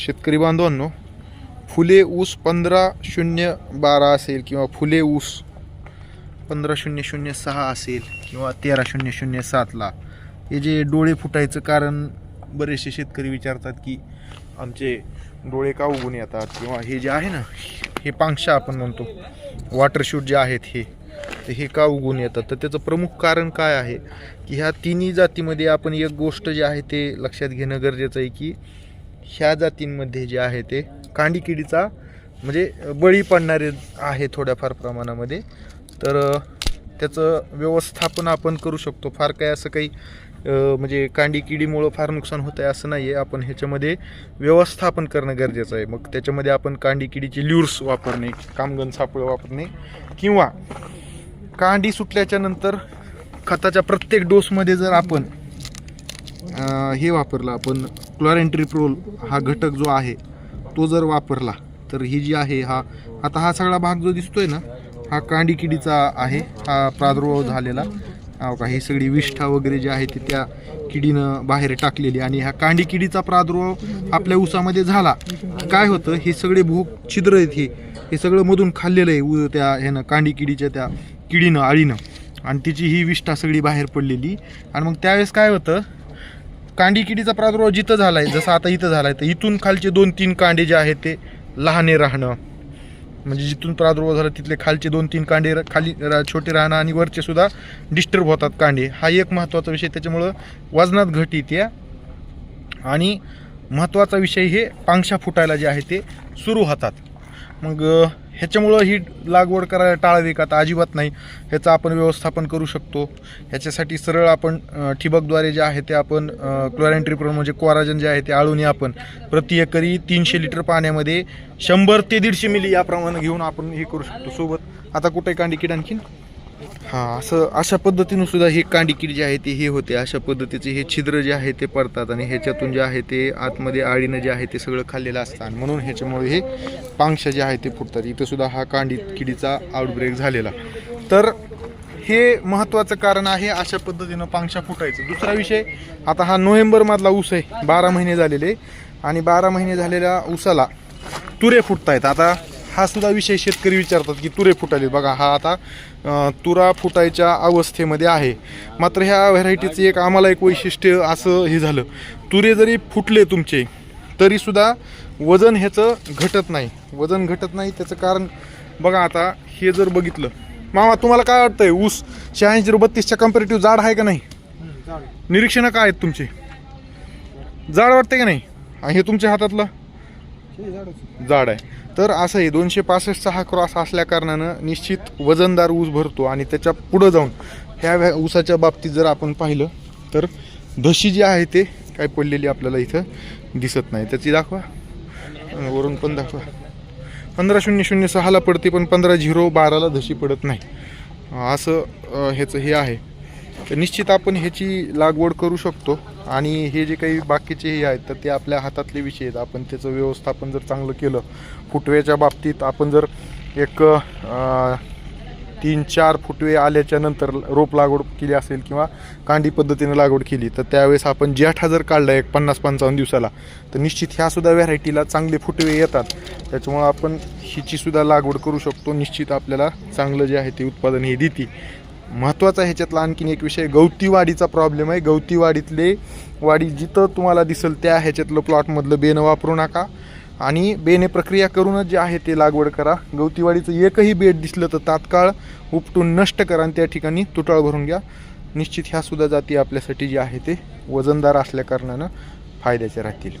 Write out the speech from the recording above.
शेतकरी बांधवांनो फुले ऊस पंधरा शून्य बारा असेल किंवा फुले ऊस पंधरा शून्य शून्य सहा असेल किंवा तेरा शून्य शून्य सातला हे जे डोळे फुटायचं कारण बरेचसे शेतकरी विचारतात की आमचे डोळे का उगून येतात किंवा हे जे आहे ना हे पांक्षा आपण म्हणतो वॉटरशूट जे आहेत हे तर हे का उगून येतात? तर त्याचं प्रमुख कारण काय आहे? की ह्या तिन्ही जातीमध्ये आपण एक गोष्ट जी आहे ते लक्षात घेणं गरजेचं आहे की ह्या जातींमध्ये जे आहे ते कांडी किडीचा म्हणजे बळी पडणारे आहे थोड्याफार प्रमाणामध्ये. तर त्याचं व्यवस्थापन आपण करू शकतो. फार काही असं काही म्हणजे कांडी किडीमुळं फार नुकसान होत आहे असं नाही आहे आपण ह्याच्यामध्ये व्यवस्थापन करणं गरजेचं आहे. मग त्याच्यामध्ये आपण कांडी किडीचे ल्युर्स वापरणे कामगन सापळं वापरणे किंवा कांडी सुटल्याच्या नंतर खताच्या प्रत्येक डोसमध्ये जर आपण हे वापरलं आपण क्लोरेंट्रिप्रोल हा घटक जो आहे तो जर वापरला तर ही जी आहे हा आता हा सगळा भाग जो दिसतोय ना हा कांडी किडीचा आहे हा प्रादुर्भाव झालेला. हा का ही सगळी विष्ठा वगैरे जी आहे ती त्या किडीनं बाहेर टाकलेली आणि ह्या कांडी किडीचा प्रादुर्भाव आपल्या उसामध्ये झाला. काय होतं हे सगळे भूक छिद्र आहेत हे. हे सगळं मधून खाल्लेलं आहे उ- त्या ह्यानं कांडी किडीच्या त्या किडीनं आळीनं आणि तिची ही विष्ठा सगळी बाहेर पडलेली. आणि मग त्यावेळेस काय होतं कांडी किडीचा प्रादुर्भाव जिथं झाला आहे जसं आता इथं झाला आहे तर इथून खालचे दोन तीन कांडे जे आहेत ते लहाने राहणं. म्हणजे जिथून प्रादुर्भाव झाला तिथले खालचे दोन तीन कांडे र- खाली रा- छोटे राहणं आणि वरचे सुद्धा डिस्टर्ब होतात कांडे. हा एक महत्त्वाचा विषय त्याच्यामुळं वजनात घट येते आणि महत्त्वाचा विषय हे पांगशा फुटायला जे आहे ते सुरू होतात. मग ह्याच्यामुळं ही लागवड करायला टाळावी का? आता अजिबात नाही. ह्याचं आपण व्यवस्थापन करू शकतो. ह्याच्यासाठी सरळ आपण ठिबकद्वारे जे आहे ते आपण क्लोराईन म्हणजे कोराजन जे आहे ते आळून आपण प्रति एकरी तीनशे लिटर पाण्यामध्ये शंभर ते दीडशे मिली याप्रमाणे घेऊन आपण हे करू शकतो. सोबत आता कुठे कांडी किड आणखीन? हां असं अशा पद्धतीनं सुद्धा हे कांडीकीड जे आहे ते हे होते. अशा पद्धतीचे हे छिद्र जे आहे ते पडतात आणि ह्याच्यातून जे आहे ते आतमध्ये आळीनं जे आहे ते सगळं खाल्लेलं असतं. आणि म्हणून ह्याच्यामुळे हे पांक्ष जे आहे ते फुटतात. इथं सुद्धा हा कांडी किडीचा आउटब्रेक झालेला. तर हे महत्त्वाचं कारण आहे अशा पद्धतीनं पांक्षा फुटायचं. दुसरा विषय आता हा नोव्हेंबरमधला ऊस आहे. बारा महिने झालेले. आणि बारा महिने झालेल्या ऊसाला तुरे फुटतायत. आता हा सुद्धा विषय शेतकरी विचारतात की तुरे फुटाले बघा हा आता तुरा फुटायच्या अवस्थेमध्ये आहे. मात्र ह्या व्हरायटीचं एक आम्हाला एक वैशिष्ट्य असं हे झालं. तुरे जरी फुटले तुमचे तरीसुद्धा वजन ह्याचं घटत नाही. वजन घटत नाही त्याचं कारण बघा आता हे जर बघितलं. मामा तुम्हाला काय वाटतंय? ऊस शहाऐंशी बत्तीसच्या कम्पॅरेटिव्ह जाड आहे का नाही? निरीक्षणं काय आहेत तुमचे? जाड वाटते का नाही? आणि हे तुमच्या हातातलं? जाड आहे. तर असं आहे दोनशे पासष्टचा हा क्रॉस असल्या कारणानं निश्चित वजनदार ऊस भरतो आणि त्याच्या पुढं जाऊन ह्या ऊसाच्या बाबतीत जर आपण पाहिलं तर धशी जी आहे ते काय पडलेली आपल्याला इथं दिसत नाही. त्याची दाखवा. वरून पण दाखवा. पंधरा शून्य शून्य सहाला पडते पण पंधरा झिरो बाराला धशी पडत नाही. असं ह्याचं हे आहे. तर निश्चित आपण ह्याची लागवड करू शकतो. आणि हे जे काही बाकीचे हे आहेत तर ते आपल्या हातातले विषय आहेत. आपण त्याचं व्यवस्थापन जर चांगलं केलं फुटव्याच्या बाबतीत आपण जर एक तीन चार फुटवे आल्याच्यानंतर रोप लागवड केली असेल किंवा कांडी पद्धतीने लागवड केली तर त्यावेळेस आपण जेठा जर काढला एक पन्नास पंचावन्न दिवसाला तर निश्चित ह्यासुद्धा व्हरायटीला चांगले फुटवे येतात. त्याच्यामुळं आपण हिचीसुद्धा लागवड करू शकतो. निश्चित आपल्याला चांगलं जे आहे ते उत्पादन हे देते महत्त्वाचा ह्याच्यातला आणखीन एक विषय गवतीवाडीचा प्रॉब्लेम आहे. गवतीवाडीतले वाडी वाढी जिथं तुम्हाला दिसेल त्या ह्याच्यातलं प्लॉटमधलं बेनं वापरू नका. आणि बेने प्रक्रिया करूनच जे आहे ते लागवड करा. गवतीवाडीचं एकही बेड दिसलं तर तात्काळ उपटून नष्ट करा आणि त्या ठिकाणी तुटाळ भरून घ्या. निश्चित ह्यासुद्धा जाती आपल्यासाठी जे आहे ते वजनदार असल्या कारणानं फायद्याच्या राहतील.